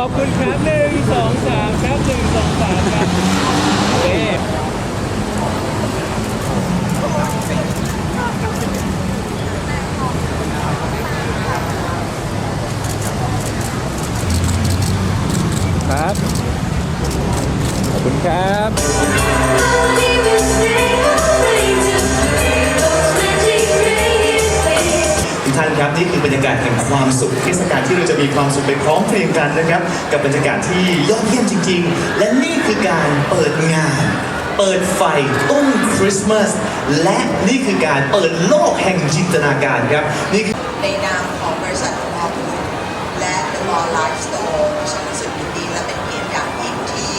ขอบคุณครับหนึ่งสองสามครับหนึ่งสองสามครับโอเคครับ ขอบคุณครับ ครับนี่คือบรรยากาศแห่งความสุขเทศกาลที่เราจะมีความสุขไปพร้อมเพรียงกันนะครับ กับบรรยากาศที่ยอดเยี่ยมจริง ๆ และนี่คือการเปิดงาน เปิดไฟต้นคริสต์มาสและนี่คือการเปิดโลกแห่งจินตนาการครับนี่คือในนามของบริษัทมอลล์และ The Mall Life Store ฉันรู้สึกยินดีและเป็นเกียรติอย่างยิ่งที่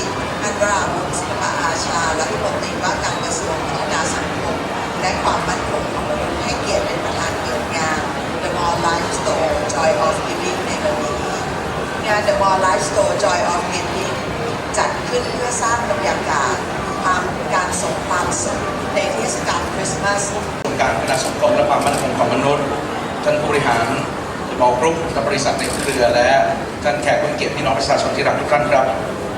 ท่านวราวุฒิศิลปะอาชา และรัฐมนตรีว่าการกระทรวงพัฒนาสังคม และความมั่นคงของมนุษย์ให้เกียรติเป็นประธานเปิดงาน The Mall Life Store Joy of Giving ในวันนี้ งาน The Mall Life Store Joy of Giving จัดขึ้นเพื่อสร้างบรรยากาศความการส่งความสุขในเทศกาลคริสต์มาสการพัฒนาสังคมและความมั่นคงของมนุษย์ท่านผู้บริหารมอกรุ๊ปและบริษัทในเครือและท่านแขกผู้เกียรติพี่น้องประชาชนที่รักทุกท่านครับ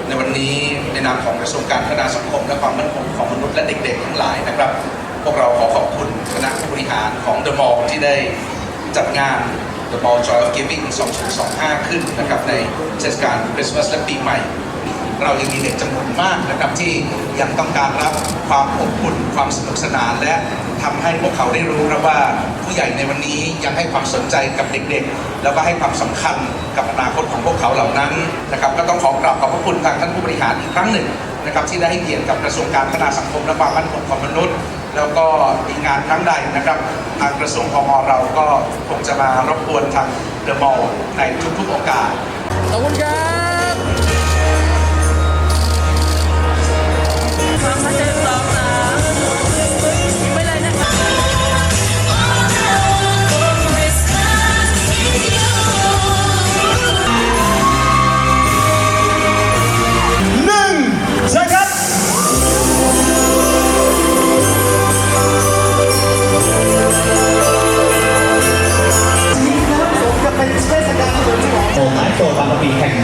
ในวันนี้ในนามของกระทรวงการพัฒนาสังคม และความมั่นคงของมนุษย์และเด็กๆทั้งหลายนะครับ พวกเราขอขอบคุณคณะผู้บริหารของ The Mall ที่ได้จัดงาน The Mall Joy of Giving 2025 ขึ้นนะครับในเทศกาลคริสต์มาสและปีใหม่ เรายังมีเด็กจำนวนมากนะครับที่ยังต้องการรับความอบอุ่นความสนุกสนานและทำให้พวกเขาได้รู้ครับว่าผู้ใหญ่ในวันนี้ยังให้ความสนใจกับเด็กๆ แล้วก็ให้ความสำคัญกับอนาคตของพวกเขาเหล่านั้นนะครับก็ต้องขอกราบขอบพระคุณทางท่านผู้บริหารอีกครั้งหนึ่งนะครับที่ได้ให้เกียรติกับกระทรวงการพัฒนาสังคมและความมั่นคงของมนุษย์ แล้วก็มีงานครั้งใดนะครับ ทางกระทรวงพมเราก็คงจะมารบกวนทางเดอะมอลล์ในทุกๆโอกาสขอบคุณครับ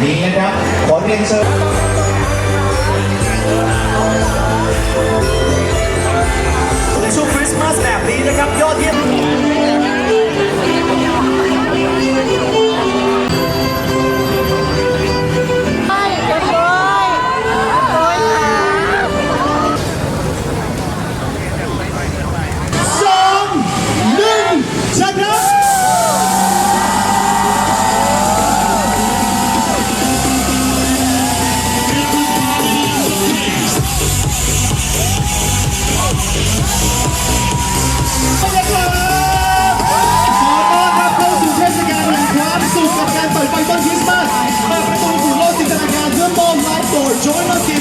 นี้นะครับ ขอเรียนเชิญ join us